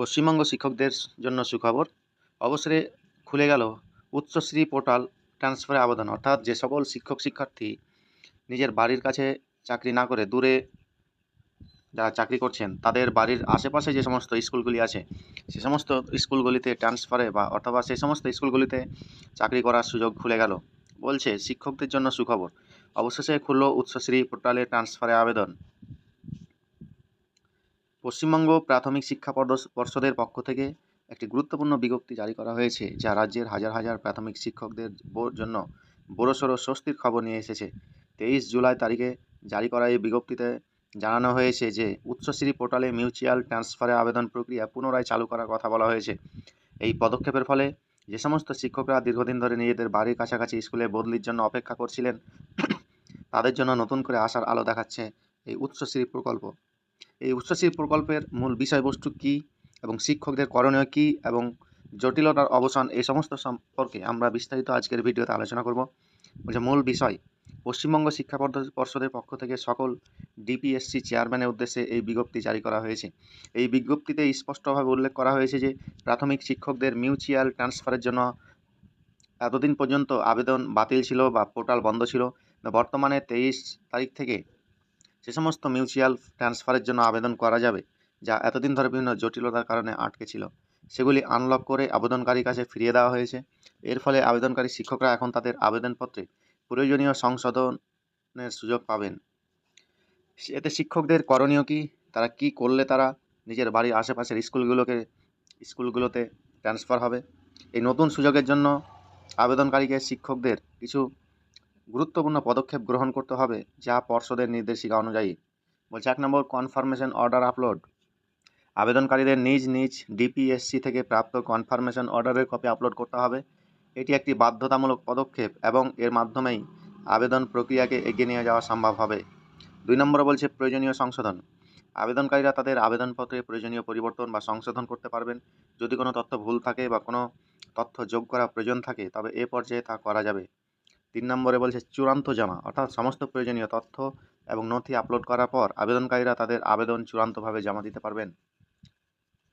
পশ্চিমবঙ্গ শিক্ষকদের জন্য সুখবর। অবসরে খুলে গেল উচ্চশ্রী পোর্টাল ট্রান্সফারে আবেদন। অর্থাৎ যে সকল শিক্ষক শিক্ষার্থী নিজের বাড়ির কাছে চাকরি না করে দূরে যারা চাকরি করছেন, তাদের বাড়ির আশেপাশে যে সমস্ত স্কুলগুলি আছে, সে সমস্ত স্কুলগুলিতে ট্রান্সফারে বা অথবা সেই সমস্ত স্কুলগুলিতে চাকরি করার সুযোগ খুলে গেল। বলছে, শিক্ষকদের জন্য সুখবর। অবশেষে খুলল উচ্চশ্রী পোর্টালে ট্রান্সফারে আবেদন। পশ্চিমবঙ্গ প্রাথমিক শিক্ষা পর্ষদের পক্ষ থেকে একটি গুরুত্বপূর্ণ বিজ্ঞপ্তি জারি করা হয়েছে, যা রাজ্যের হাজার হাজার প্রাথমিক শিক্ষকদের জন্য বড়সড় স্বস্তির খবর নিয়ে এসেছে। তেইশ জুলাই তারিখে জারি করা এই বিজ্ঞপ্তিতে জানানো হয়েছে যে উচ্চশ্রী পোর্টালে মিউচুয়াল ট্রান্সফারে আবেদন প্রক্রিয়া পুনরায় চালু করার কথা বলা হয়েছে। এই পদক্ষেপের ফলে যে সমস্ত শিক্ষকরা দীর্ঘদিন ধরে নিজেদের বাড়ির কাছাকাছি স্কুলে বদলির জন্য অপেক্ষা করছিলেন, তাদের জন্য নতুন করে আসার আলো দেখাচ্ছে এই উচ্চশ্রী প্রকল্প। এই উচ্চশ্রী প্রকল্পের মূল বিষয়বস্তু কী এবং শিক্ষকদের করণীয় কী এবং জটিলতার অবসান এই সমস্ত সম্পর্কে আমরা বিস্তারিত আজকের ভিডিওতে আলোচনা করব। বলছে, মূল বিষয়, পশ্চিমবঙ্গ শিক্ষা পর্ষদের পক্ষ থেকে সকল ডিপিএসসি চেয়ারম্যানের উদ্দেশ্যে এই বিজ্ঞপ্তি জারি করা হয়েছে। এই বিজ্ঞপ্তিতে স্পষ্টভাবে উল্লেখ করা হয়েছে যে, প্রাথমিক শিক্ষকদের মিউচুয়াল ট্রান্সফারের জন্য এতদিন পর্যন্ত আবেদন বাতিল ছিল বা পোর্টাল বন্ধ ছিল। বর্তমানে তেইশ তারিখ থেকে সে সমস্ত মিউচুয়াল ট্রান্সফারের জন্য আবেদন করা যাবে, যা এতদিন ধরে বিভিন্ন জটিলতার কারণে আটকে ছিল। সেগুলি আনলক করে আবেদনকারীর কাছে ফিরিয়ে দেওয়া হয়েছে। এর ফলে আবেদনকারী শিক্ষকরা এখন তাদের আবেদনপত্রে প্রয়োজনীয় সংশোধনের সুযোগ পাবেন। এতে শিক্ষকদের করণীয় কী? তারা কি করলে তারা নিজের বাড়ির আশেপাশের স্কুলগুলোকে, স্কুলগুলোতে ট্রান্সফার হবে? এই নতুন সুযোগের জন্য আবেদনকারীকে শিক্ষকদের কিছু গুরুত্বপূর্ণ পদক্ষেপ গ্রহণ করতে হবে, যা পর্ষদের নির্দেশিকা অনুযায়ী। বলছে, এক নম্বর কনফার্মেশন অর্ডার আপলোড আবেদনকারীদের নিজ নিজ ডিপিএসসি থেকে প্রাপ্ত কনফার্মেশন অর্ডারের কপি আপলোড করতে হবে। এটি একটি বাধ্যতামূলক পদক্ষেপ এবং এর মাধ্যমেই আবেদন প্রক্রিয়াকে এগিয়ে নিয়ে যাওয়া সম্ভব হবে। দুই নম্বর বলছে, প্রয়োজনীয় সংশোধন। আবেদনকারীরা তাদের আবেদনপত্রে প্রয়োজনীয় পরিবর্তন বা সংশোধন করতে পারবেন। যদি কোনো তথ্য ভুল থাকে বা কোনো তথ্য যোগ করা প্রয়োজন থাকে, তবে এ পর্যায়ে তা করা যাবে। তিন নম্বরে বলছে, চূড়ান্ত জমা অর্থাৎ সমস্ত প্রয়োজনীয় তথ্য এবং নথি আপলোড করার পর আবেদনকারীরা তাদের আবেদন চূড়ান্তভাবে জমা দিতে পারবেন।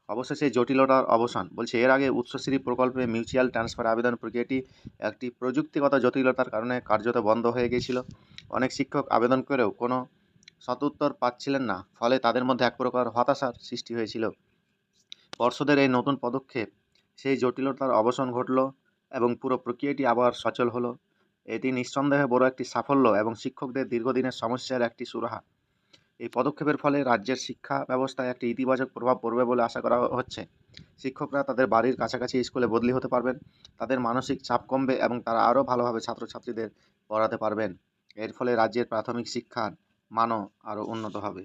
অবশেষে জটিলতার অবসান, বলছে, এর আগে উচ্চশ্রী প্রকল্পে মিউচুয়াল ট্রান্সফার আবেদন প্রক্রিয়াটি একটি প্রযুক্তিগত জটিলতার কারণে কার্যত বন্ধ হয়ে গিয়েছিল অনেক শিক্ষক আবেদন করেও কোনো সদুত্তর পাচ্ছিলেন না, ফলে তাদের মধ্যে এক প্রকার হতাশার সৃষ্টি হয়েছিল। পর্ষদের এই নতুন পদক্ষেপ সেই জটিলতার অবসান ঘটল এবং পুরো প্রক্রিয়াটি আবার সচল হলো। এটি নিঃসন্দেহে বড় একটি সাফল্য এবং শিক্ষকদের দীর্ঘদিনের সমস্যার একটি সুরাহা। এই পদক্ষেপের ফলে রাজ্যের শিক্ষা ব্যবস্থায় একটি ইতিবাচক প্রভাব পড়বে বলে আশা করা হচ্ছে। শিক্ষকরা তাদের বাড়ির কাছাকাছি স্কুলে বদলি হতে পারবেন, তাদের মানসিক চাপ কমবে এবং তারা আরও ভালোভাবে ছাত্রছাত্রীদের পড়াতে পারবেন। এর ফলে রাজ্যের প্রাথমিক শিক্ষার মানও আরও উন্নত হবে।